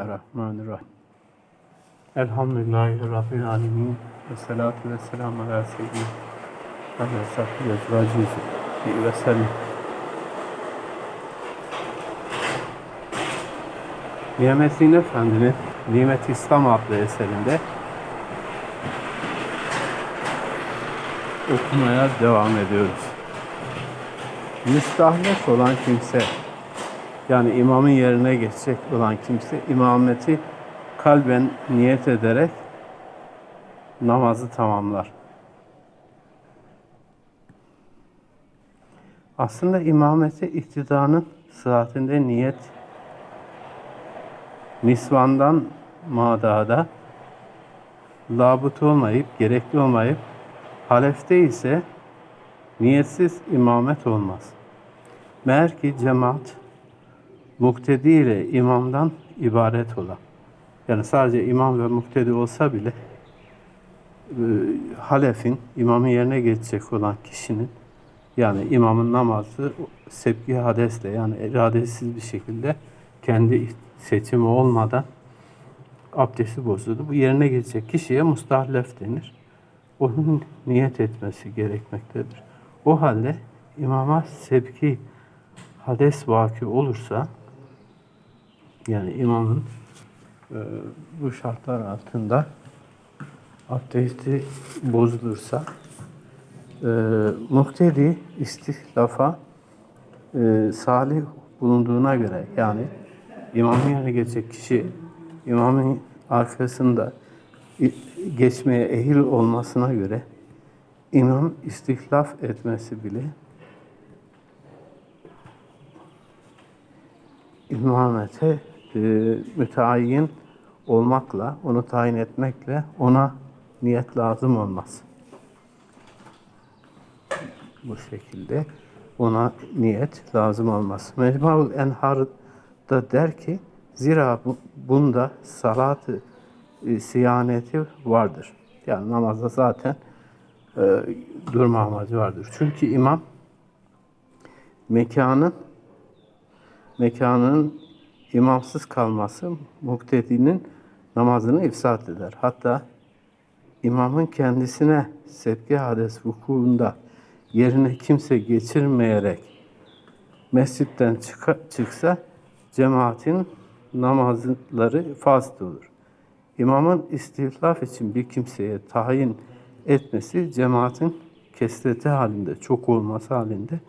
Bismillahirrahmanirrahim. Elhamdülillahi Rabbil alemin. Ve salatu ve selamu ala seyyidina ve sahbihi ecvacı ve sellem. Niyamettin Efendi'nin Nimet İslam adlı eserinde okumaya devam ediyoruz. Müstahlet olan kimse yani imamın yerine geçecek olan kimse imameti kalben niyet ederek namazı tamamlar. Aslında imameti iktidanın saatinde niyet nisvandan madada labut olmayıp, gerekli olmayıp halefte ise niyetsiz imamet olmaz. Meğer ki cemaat muktedi ile imamdan ibaret olan yani sadece imam ve muktedi olsa bile e, halefin imamın yerine geçecek olan kişinin yani imamın namazı sebki hadesle yani iradesiz bir şekilde kendi seçimi olmadan abdesti bozuldu. Bu yerine geçecek kişiye mustahlef denir. Onun niyet etmesi gerekmektedir. O halde imama sebki hades vaki olursa yani imamın e, bu şartlar altında abdesti bozulursa e, muhtedi istihlafa e, salih bulunduğuna göre yani imamın yerine geçecek kişi imamın arkasında geçmeye ehil olmasına göre imam istihlaf etmesi bile imamete e, müteayyin olmakla, onu tayin etmekle ona niyet lazım olmaz. Bu şekilde ona niyet lazım olmaz. Mecmuaul Enhar da der ki zira bu, bunda salatı e, siyaneti vardır. Yani namazda zaten e, durma amacı vardır. Çünkü imam mekanın mekanın imamsız kalması muktedinin namazını ifsad eder. Hatta imamın kendisine sebki hades vukuunda yerine kimse geçirmeyerek mescitten çıksa cemaatin namazları fasit olur. İmamın istihlaf için bir kimseye tayin etmesi cemaatin kesreti halinde, çok olması halinde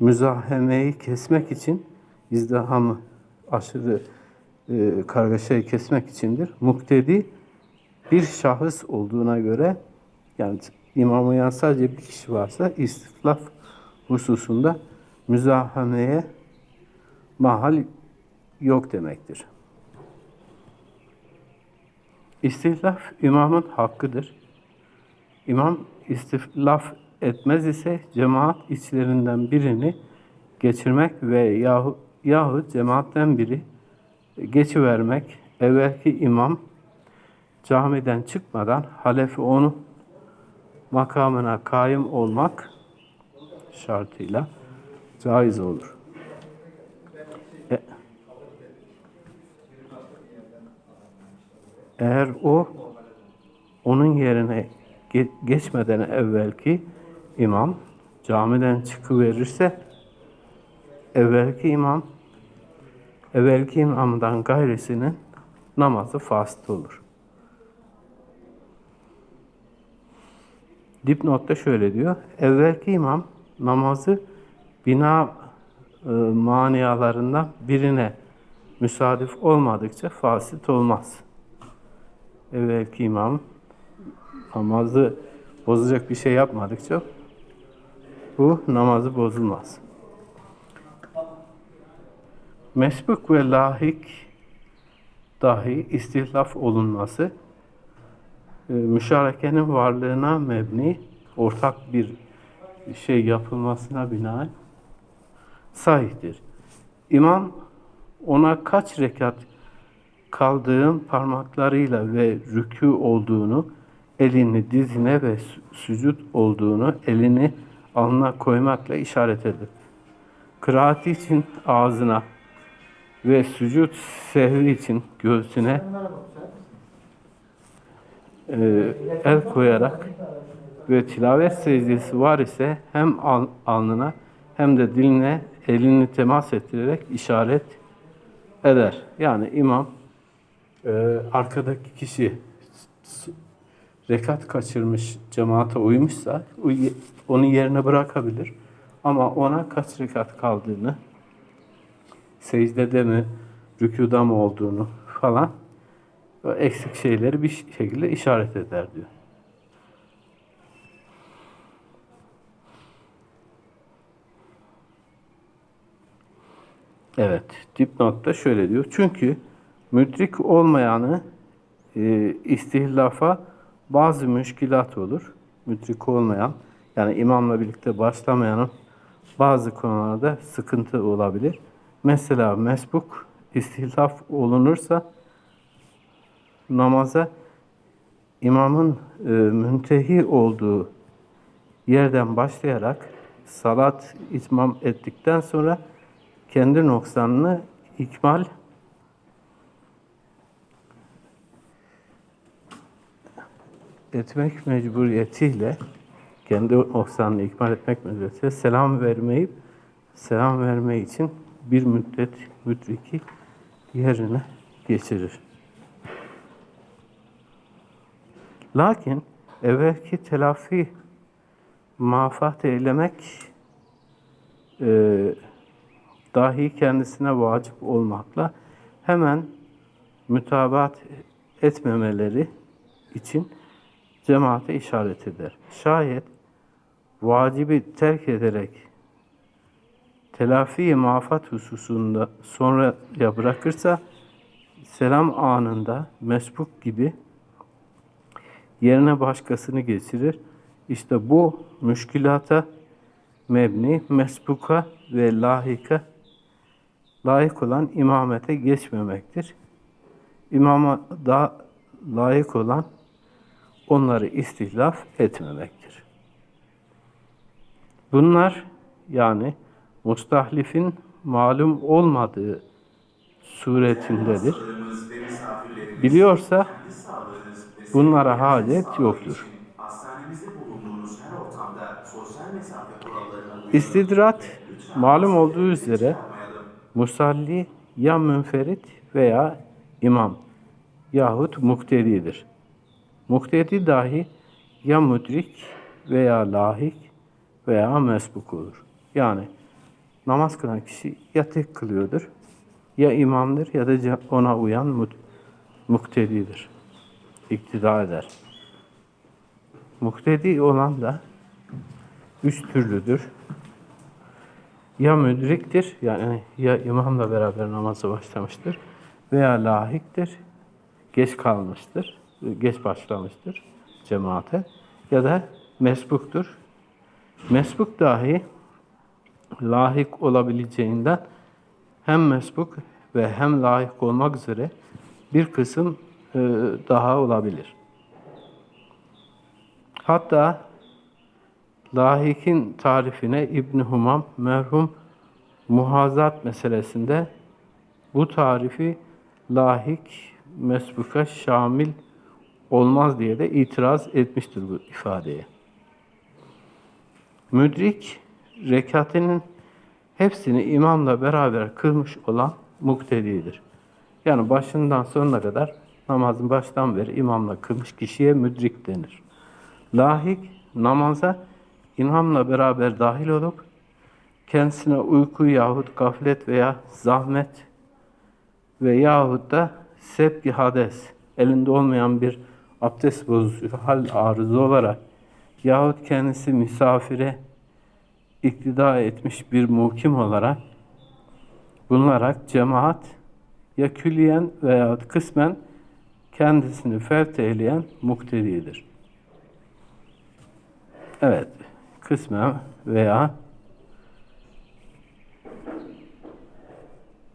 müzahemeyi kesmek için izdihamı aşırı e, kargaşayı kesmek içindir. Muktedi bir şahıs olduğuna göre yani imama yan sadece bir kişi varsa istiflaf hususunda müzahameye mahal yok demektir. İstihlaf imamın hakkıdır. İmam istiflaf etmez ise cemaat içlerinden birini geçirmek ve yahut yahut cemaatten biri geçivermek, evvelki imam camiden çıkmadan halefi onu makamına kaim olmak şartıyla caiz olur. E, eğer o onun yerine geçmeden evvelki imam camiden çıkıverirse evvelki imam evvelki imamdan gayrisinin namazı fasit olur. Dipnotta şöyle diyor. Evvelki imam namazı bina e, manialarından birine müsadif olmadıkça fasit olmaz. Evvelki imam namazı bozacak bir şey yapmadıkça bu namazı bozulmaz mesbuk ve lahik dahi istihlaf olunması e, müşarekenin varlığına mebni ortak bir şey yapılmasına binaen sahihtir. İmam ona kaç rekat kaldığın parmaklarıyla ve rükû olduğunu, elini dizine ve sücud olduğunu elini alnına koymakla işaret eder. Kıraati için ağzına ve sucud sehvi için göğsüne e, el koyarak ve tilavet secdesi var ise hem al- alnına hem de diline elini temas ettirerek işaret eder. Yani imam e, arkadaki kişi rekat kaçırmış cemaate uymuşsa uy- onu yerine bırakabilir. Ama ona kaç rekat kaldığını, secdede mi, rükuda mı olduğunu falan eksik şeyleri bir şekilde işaret eder diyor. Evet, dipnotta şöyle diyor. Çünkü müdrik olmayanı e, istihlafa bazı müşkilat olur. Müdrik olmayan, yani imamla birlikte başlamayanın bazı konularda sıkıntı olabilir. Mesela mesbuk istihlaf olunursa namaza imamın e, müntehi olduğu yerden başlayarak salat itmam ettikten sonra kendi noksanını ikmal etmek mecburiyetiyle kendi noksanını ikmal etmek mecburiyetiyle selam vermeyip selam verme için bir müddet müdriki yerine geçirir. Lakin evvelki telafi mafat eylemek e, dahi kendisine vacip olmakla hemen mütabat etmemeleri için cemaate işaret eder. Şayet vacibi terk ederek telafi mafat hususunda sonraya bırakırsa selam anında mesbuk gibi yerine başkasını geçirir. İşte bu müşkilata mebni, mesbuka ve lahika layık olan imamete geçmemektir. İmama da layık olan onları istihlaf etmemektir. Bunlar yani mustahlifin malum olmadığı suretindedir. Biliyorsa bunlara hacet yoktur. İstidrat malum olduğu üzere musalli ya münferit veya imam yahut muktedidir. Muktedi dahi ya müdrik veya lahik veya mesbuk olur. Yani namaz kılan kişi ya tek kılıyordur, ya imamdır ya da ona uyan muktedidir. İktida eder. Muktedi olan da üç türlüdür ya müdriktir yani ya imamla beraber namaza başlamıştır veya lahiktir, geç kalmıştır, geç başlamıştır cemaate ya da mesbuktur. Mesbuk dahi lahik olabileceğinden hem mesbuk ve hem lahik olmak üzere bir kısım e, daha olabilir. Hatta Lahikin tarifine İbn Humam merhum muhazat meselesinde bu tarifi lahik mesbuka şamil olmaz diye de itiraz etmiştir bu ifadeye. Müdrik rekatinin hepsini imamla beraber kılmış olan muktedidir. Yani başından sonuna kadar namazın baştan beri imamla kılmış kişiye müdrik denir. Lahik namaza imamla beraber dahil olup kendisine uyku yahut gaflet veya zahmet ve yahut da sebki hades elinde olmayan bir abdest bozucu hal arızı olarak yahut kendisi misafire iktida etmiş bir mukim olarak bulunarak cemaat ya külliyen veya kısmen kendisini fevt eyleyen muktedidir. Evet, kısmen veya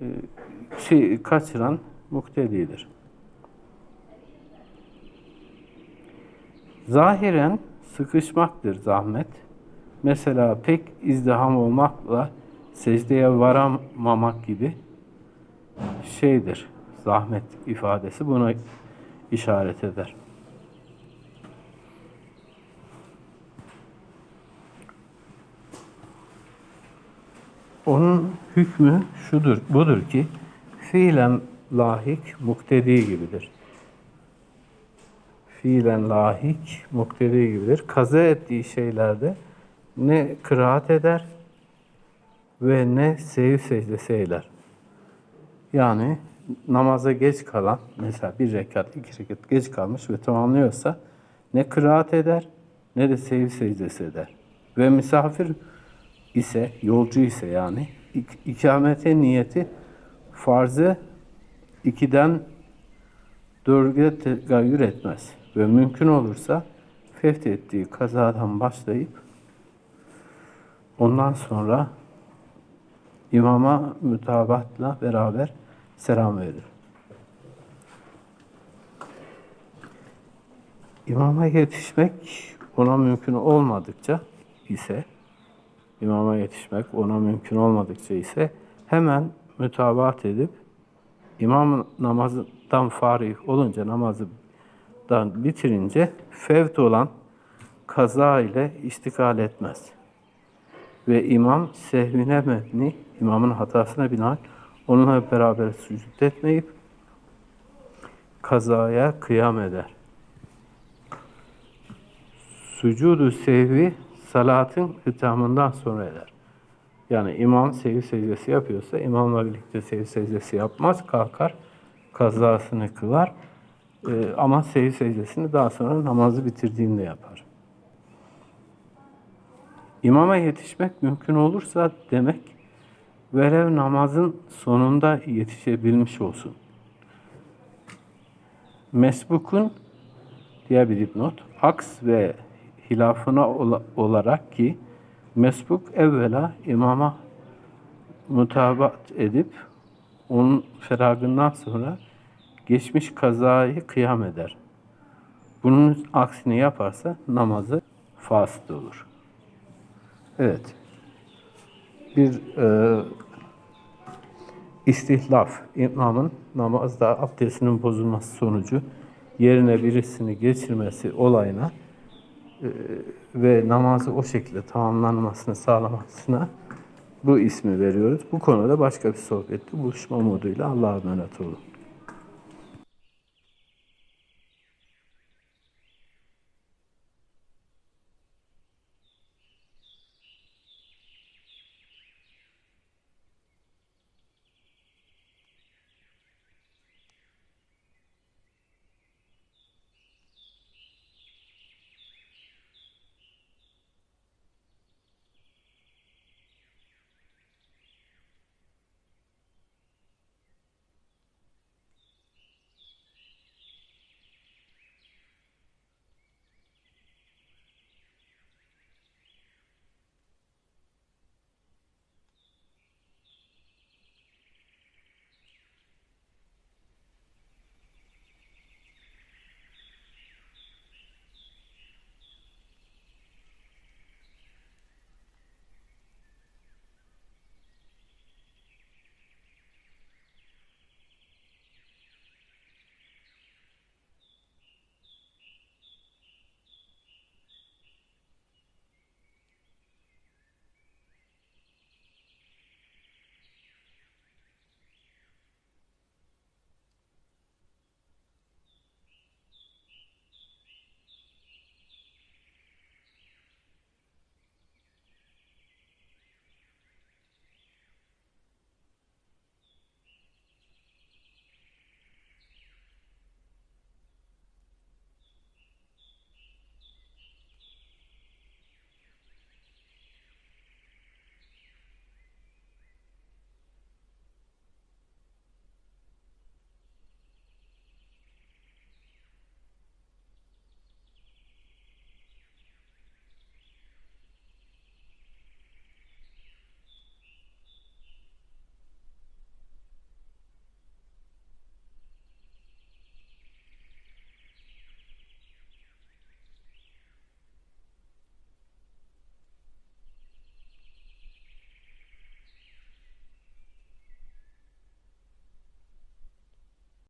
e, şey kaçıran muktedidir. Zahiren sıkışmaktır zahmet. Mesela pek izdiham olmakla secdeye varamamak gibi şeydir. Zahmet ifadesi buna işaret eder. Onun hükmü şudur, budur ki fiilen lahik muktedi gibidir. Fiilen lahik muktedi gibidir. Kaza ettiği şeylerde ne kıraat eder ve ne sev secdesi eyler. Yani namaza geç kalan, mesela bir rekat, iki rekat geç kalmış ve tamamlıyorsa ne kıraat eder ne de sev secdesi eder. Ve misafir ise, yolcu ise yani ik- ikamete niyeti farzı ikiden dörde tegayyür etmez. Ve mümkün olursa fevt ettiği kazadan başlayıp ondan sonra imama mütabatla beraber selam verir. İmama yetişmek ona mümkün olmadıkça ise imama yetişmek ona mümkün olmadıkça ise hemen mütabaat edip imam namazdan farih olunca namazdan bitirince fevt olan kaza ile iştikal etmez. Ve imam sehvine mebni, imamın hatasına binaen onunla beraber sücud etmeyip kazaya kıyam eder. Sucudu sehvi salatın hitamından sonra eder. Yani imam sehvi secdesi yapıyorsa imamla birlikte sehvi secdesi yapmaz, kalkar kazasını kılar. Ee, ama sehvi secdesini daha sonra namazı bitirdiğinde yapar. İmama yetişmek mümkün olursa demek verev namazın sonunda yetişebilmiş olsun. Mesbukun diye bir dipnot. Aks ve hilafına ola- olarak ki mesbuk evvela imama mutabat edip onun feragından sonra geçmiş kazayı kıyam eder. Bunun aksini yaparsa namazı fasit olur. Evet. Bir e, istihlaf, imamın namazda abdestinin bozulması sonucu yerine birisini geçirmesi olayına e, ve namazı o şekilde tamamlanmasını sağlamasına bu ismi veriyoruz. Bu konuda başka bir sohbette buluşma umuduyla Allah'a emanet olun.